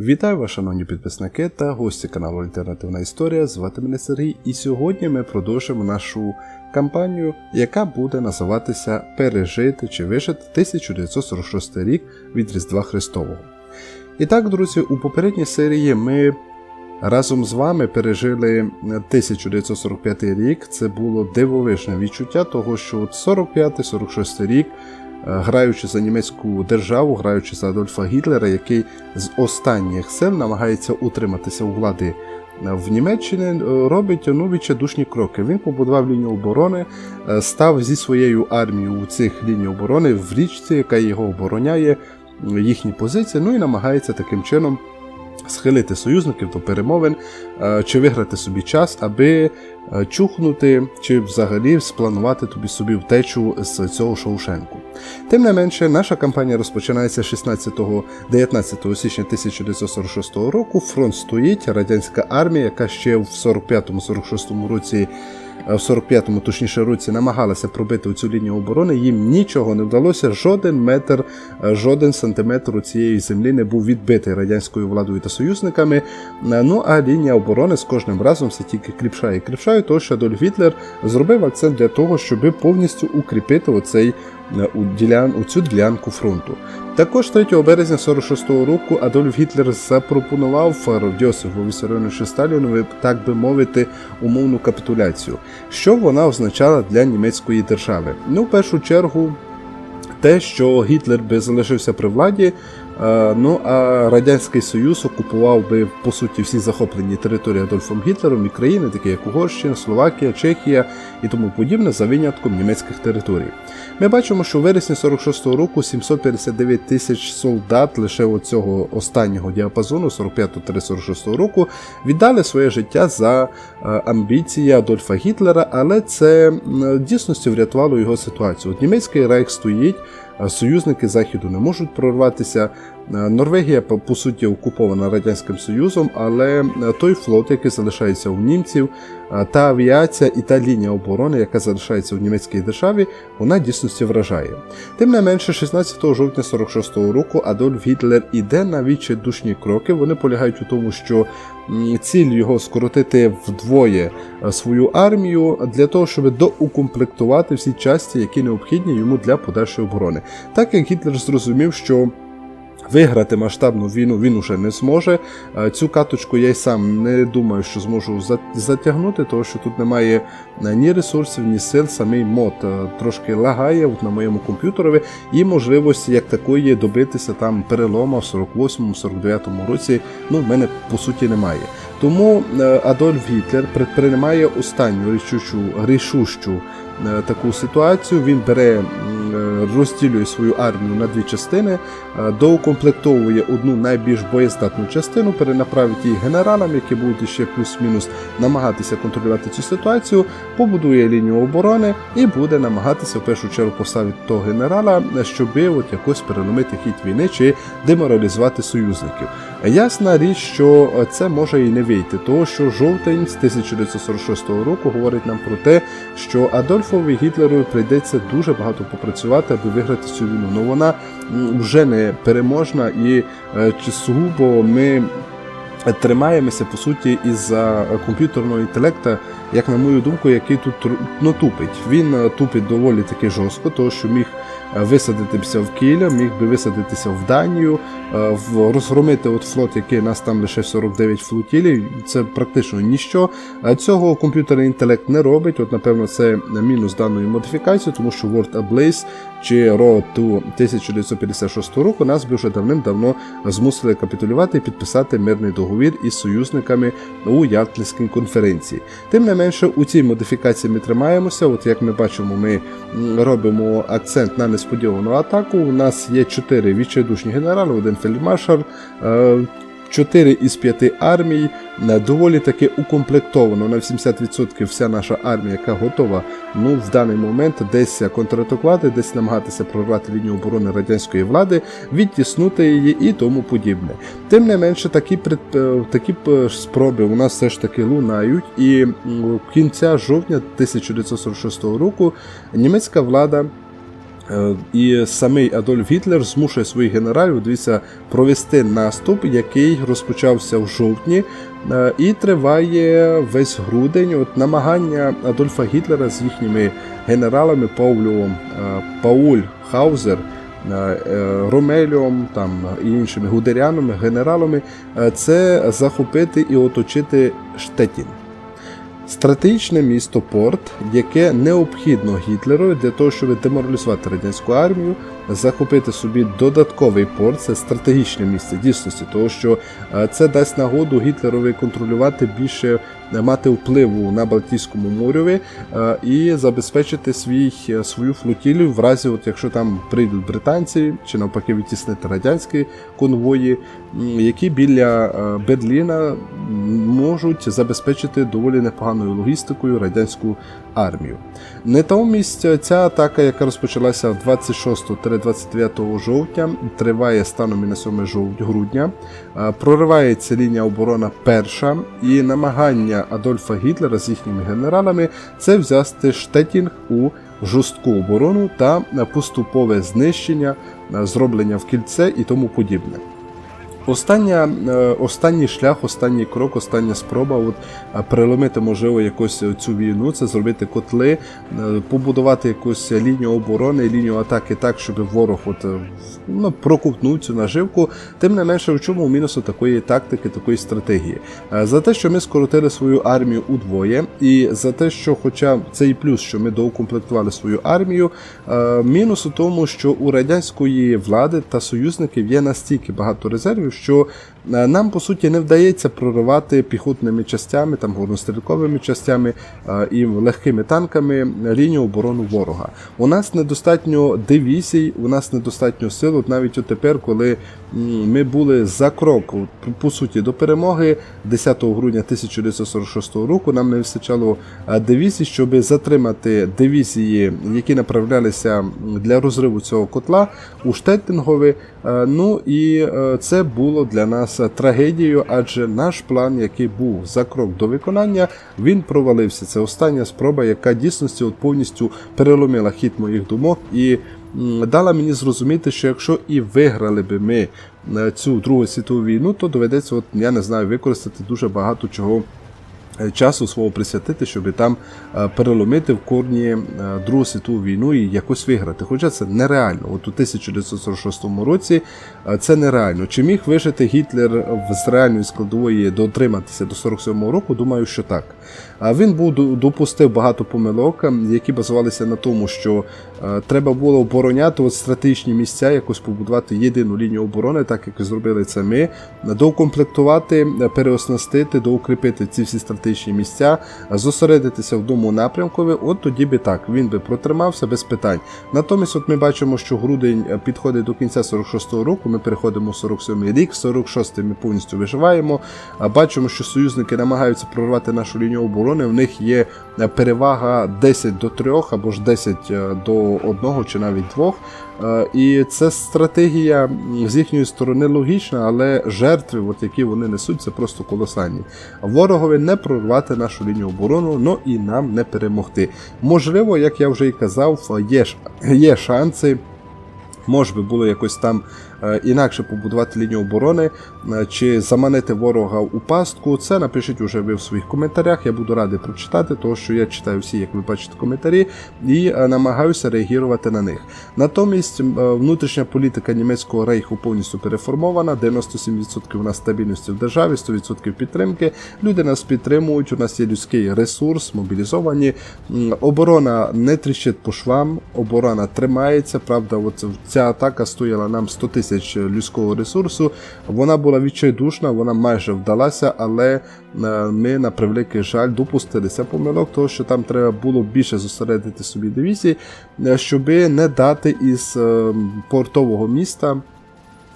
Вітаю вас, шановні підписники та гості каналу Альтернативна Історія. Звати мене Сергій, і сьогодні ми продовжимо нашу кампанію, яка буде називатися Пережити чи вижити 1946 рік від Різдва Христового. І так, друзі, у попередній серії ми разом з вами пережили 1945 рік. Це було дивовижне відчуття того, що 45-46 рік. Граючи за німецьку державу, граючи за Адольфа Гітлера, який з останніх сил намагається утриматися у влади е, в Німеччині, е, робить ну, відчайдушні кроки. Він побудував лінію оборони, е, став зі своєю армією у цих ліній оборони в річці, яка його обороняє, їхні позиції, ну і намагається таким чином. Схилити союзників до перемовин е, чи виграти собі час, аби е, чухнути чи взагалі спланувати тобі собі втечу з цього Шоушенку. Тим не менше, наша кампанія розпочинається 16-19 січня 1946 року. Фронт стоїть, радянська армія, яка ще в 45-46 році. Е, В 45-му, точніше році, намагалася пробити цю лінію оборони, їм нічого не вдалося. Жоден метр, е, жоден сантиметр у цієї землі не був відбитий радянською владою та союзниками. Е, Ну а лінія оборони з кожним разом все тільки кріпшає і кріпшає, тому що Адольф Гітлер зробив акцент для того, щоб повністю укріпити оцей у, ділян, у цю ділянку фронту. Також 3 березня 46-го року Адольф Гітлер запропонував Йосифу Вісаріоновичу Сталіну, так би мовити, умовну капітуляцію. Що вона означала для німецької держави? Ну, в першу чергу, те, що Гітлер би залишився при владі, е, ну а Радянський Союз окупував би по суті всі захоплені території Адольфом Гітлером і країни, такі як Угорщина, Словакія, Чехія і тому подібне, за винятком німецьких територій. Ми бачимо, що в вересні 46-го року 759 тисяч солдат лише оцього останнього діапазону 45-46 року віддали своє життя за е, амбіції Адольфа Гітлера, але це в дійсності врятувало його ситуацію. От німецький рейх стоїть. Союзники Західу не можуть прорватися. Е, Норвегія, по, суті, окупована Радянським Союзом, але е, той флот, який залишається у німців, е, та авіація і та лінія оборони, яка залишається у німецькій державі, вона дійсності вражає. Тим не менше, 16 жовтня 46-го року Адольф Гітлер іде на відчайдушні кроки. Вони полягають у тому, що ціль його скоротити вдвоє свою армію для того, щоб доукомплектувати всі часті, які необхідні йому для подальшої оборони. Так як Гітлер зрозумів, що Виграти масштабну війну він уже не зможе. Е, Цю каточку я й сам не думаю, що зможу за- затягнути, тому що тут немає е, ні ресурсів, ні сил. Самий мод е, трошки лагає от на моєму комп'ютерові, і можливості як такої добитися там перелома в 48-49 році. Ну, в мене по суті немає. Тому Адольф Гітлер предприймає останню рішучу, рішущу таку ситуацію. Він бере, розділює свою армію на дві частини, е, доукомплектовує одну найбільш боєздатну частину, перенаправить її генералам, які будуть ще плюс-мінус намагатися контролювати цю ситуацію, побудує лінію оборони і буде намагатися в першу чергу поставити того генерала, щоб от якось переломити хід війни чи деморалізувати союзників. Ясна річ, що е, це може і не вийти, тому що жовтень з 1946 року говорить нам про те, що Адольфові Гітлеру прийдеться дуже багато попрацювати, аби виграти цю війну. Ну вона вже не переможна і е, чи сугубо ми. Тримаємося по суті із-за комп'ютерного інтелекту, як на мою думку, який тут ну, тупить. Він е, тупить доволі таки жорстко, тому що міг висадитися в Кіля, міг би висадитися в Данію, е, в розгромити от флот, який нас там лише 49 флотілів. Це практично ніщо. Цього комп'ютерний інтелект не робить. От, напевно, це мінус даної модифікації, тому що Word Ablaze чи to 1956 року нас би вже давним-давно змусили капітулювати і підписати мирний договір із союзниками у Ялтинській конференції. Тим не менше, у цій модифікації ми тримаємося. От як ми бачимо, ми робимо акцент на несподівану атаку. У нас є чотири відчайдушні генерали, один фельдмаршал. Е, Чотири із п'яти армій е, доволі таки укомплектовано на 80% вся наша армія, яка готова ну в даний момент десь контратакувати, десь намагатися прорвати лінію оборони радянської влади, відтіснути її і тому подібне. Тим не менше, такі пред, е, такі е, спроби у нас все ж таки лунають, і кінця жовтня 1946 року німецька влада Е, І самий Адольф Гітлер змушує своїх генералів дивіться, провести наступ, який розпочався в жовтні е, і триває весь грудень. От намагання Адольфа Гітлера з їхніми генералами Паулю е, Пауль Хаузер. е, е, Ромеліом там і іншими гудерянами, генералами, е, це захопити і оточити Штетін. Стратегічне місто Порт, яке необхідно Гітлеру для того, щоб деморалізувати радянську армію, захопити собі додатковий порт, це стратегічне місце дійсності, тому що е, це дасть нагоду Гітлерові контролювати більше, е, мати впливу на Балтійському морі е, і забезпечити свій, свою флотілію в разі, от якщо там прийдуть британці чи навпаки відтіснити радянські конвої, які біля Берліна можуть забезпечити доволі непоганою логістикою радянську армію. Натомість е, ця атака, яка розпочалася 26-29 жовтня, триває станом і на 7 жов- грудня. Проривається лінія оборона перша, і намагання Адольфа Гітлера з їхніми генералами це взяти Штетінг у жорстку оборону та поступове знищення, зроблення в кільце і тому подібне. Остання, е, останній шлях, останній крок, остання спроба от, е, переломити, можливо, якось цю війну, це зробити котли, е, побудувати якусь лінію оборони, лінію атаки так, щоб ворог от, ну, проковтнув цю наживку. Тим не менше, в чому мінусу такої тактики, такої стратегії? За те, що ми скоротили свою армію удвоє, і за те, що, хоча це і плюс, що ми доукомплектували свою армію, мінус у тому, що у радянської влади та союзників є настільки багато резервів, що е, нам по суті не вдається проривати піхотними частями, там горнострілковими частями е, і легкими танками лінію оборони ворога. У нас недостатньо дивізій, у нас недостатньо сил. От навіть от тепер, коли ми були за крок по- суті до перемоги 10 грудня 1946 року, нам не вистачало е, дивізій, щоб затримати дивізії, які направлялися для розриву цього котла у Штеттингові. Е, Ну і е, це було для нас трагедією, адже наш план, який був за крок до виконання, він провалився. Це остання спроба, яка дійсності от повністю переломила хід моїх думок і дала мені зрозуміти, що якщо і виграли би ми е, цю Другу світову війну, то доведеться, от я не знаю, використати дуже багато чого часу свого присвятити, щоб там е, переломити в корні е, Другу світову війну і якось виграти. Хоча це нереально. От у 1946 році е, це нереально. Чи міг вижити Гітлер з реальної складової дотриматися до 47 року? Думаю, що так. Він був допустив багато помилок, ем, які базувалися на тому, що е, треба було обороняти от стратегічні місця, якось побудувати єдину лінію оборони, так як зробили це ми, доукомплектувати, е, переоснастити, доукріпити ці всі стратегічні місця, е, зосередитися в одному напрямкові. От тоді би так він би протримався без питань. Натомість, от ми бачимо, що грудень е, підходить до кінця 46-го року. Ми переходимо в 47-й рік, 46-й ми повністю виживаємо. Бачимо, що союзники намагаються прорвати нашу лінію оборони. В них є е, перевага 10 до 3 або ж 10 до 1 чи навіть 2. Е, І це стратегія з їхньої сторони логічна, але жертви, от які вони несуть, це просто колосальні. Ворогові не прорвати нашу лінію оборону, ну і нам не перемогти. Можливо, як я вже і казав, є, є шанси. Може би було якось там інакше побудувати лінію оборони е, чи заманити ворога у пастку. Це напишіть уже ви в своїх коментарях. Я буду радий прочитати, тому що я читаю всі, як ви бачите, коментарі, і е, намагаюся реагувати на них. Натомість е, внутрішня політика німецького рейху повністю переформована. 97% у нас стабільності в державі, 100% підтримки. Люди нас підтримують. У нас є людський ресурс, мобілізовані. Оборона не тріщить по швам, оборона тримається. Правда, от ця атака стояла нам 100 тисяч людського ресурсу. Вона була відчайдушна, вона майже вдалася, але е, ми на превеликий жаль допустилися помилок, того що там треба було більше зосередити собі дивізії, е, щоби не дати із е, портового міста.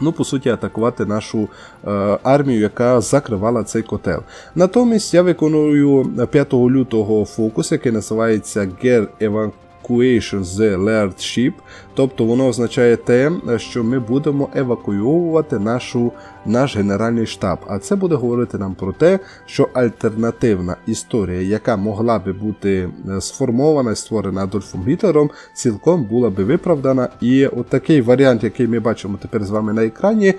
Ну, по суті, атакувати нашу е, армію, яка закривала цей котел. Натомість я виконую 5 лютого фокус, який називається Ger Evacuation the Laird Ship. Тобто воно означає те, що ми будемо евакуйовувати нашу наш Генеральний штаб. А це буде говорити нам про те, що альтернативна історія, яка могла би бути е, сформована і створена Адольфом Гітлером, цілком була би виправдана. І от такий варіант, який ми бачимо тепер з вами на екрані,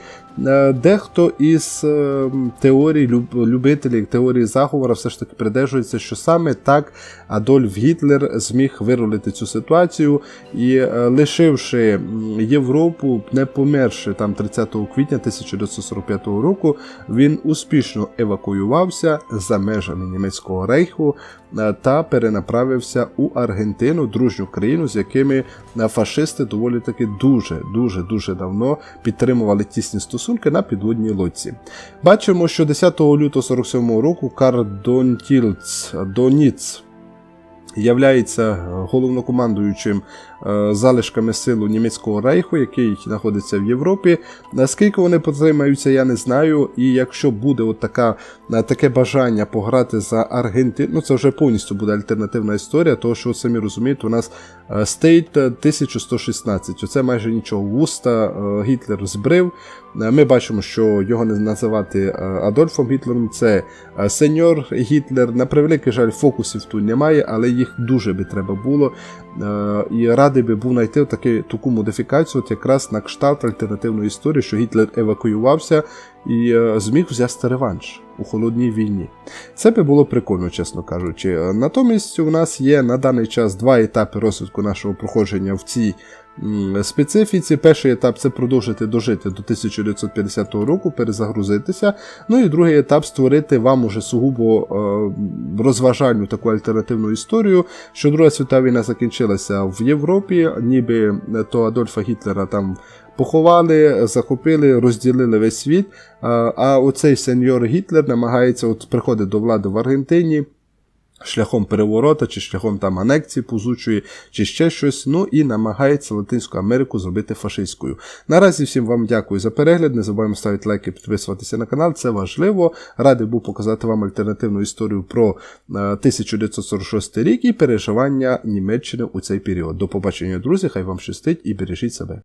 е, дехто із е, теорій любителів теорії заговора все ж таки придержується, що саме так Адольф Гітлер зміг вирулити цю ситуацію і лишивши Європу, не померши там 30 квітня 1945 року, він успішно евакуювався за межами німецького рейху е, та перенаправився у Аргентину, дружню країну, з якими е, фашисти доволі таки дуже дуже дуже давно підтримували тісні стосунки на підводній лодці. Бачимо, що 10 лютого 47 року Карл Донтільц Доніц являється е, головнокомандуючим е, залишками силу німецького рейху, який знаходиться в Європі. Наскільки вони потримаються, я не знаю. І якщо буде от така, е, таке бажання пограти за Аргентину, ну це вже повністю буде альтернативна історія, тому що самі розумієте, у нас е, стейт 1116. Оце майже нічого. Вуста е, Гітлер збрив. Е, Ми бачимо, що його не називати е, Адольфом Гітлером, це е, сеньор Гітлер. На превеликий жаль, фокусів тут немає, але їх дуже би треба було. Е, І радий би був знайти таки, таку модифікацію, от якраз на кшталт альтернативної історії, що Гітлер евакуювався і е, зміг взяти реванш у холодній війні. Це би було прикольно, чесно кажучи. Натомість у нас є на даний час два етапи розвитку нашого проходження в цій специфіці. Перший етап це продовжити дожити до 1950 року, перезагрузитися. Ну і другий етап створити вам уже сугубо е, розважальну таку альтернативну історію, що Друга світова війна закінчилася в Європі, ніби е, то Адольфа Гітлера там поховали, захопили, розділили весь світ. А, а оцей сеньор Гітлер намагається от приходить до влади в Аргентині. Шляхом переворота, чи шляхом там анексії позучої, чи ще щось. Ну і намагається Латинську Америку зробити фашистською. Наразі всім вам дякую за перегляд. Не забуваємо ставити лайки, підписуватися на канал. Це важливо. Радий був показати вам альтернативну історію про е, 1946 рік і переживання Німеччини у цей період. До побачення, друзі. Хай вам щастить і бережіть себе.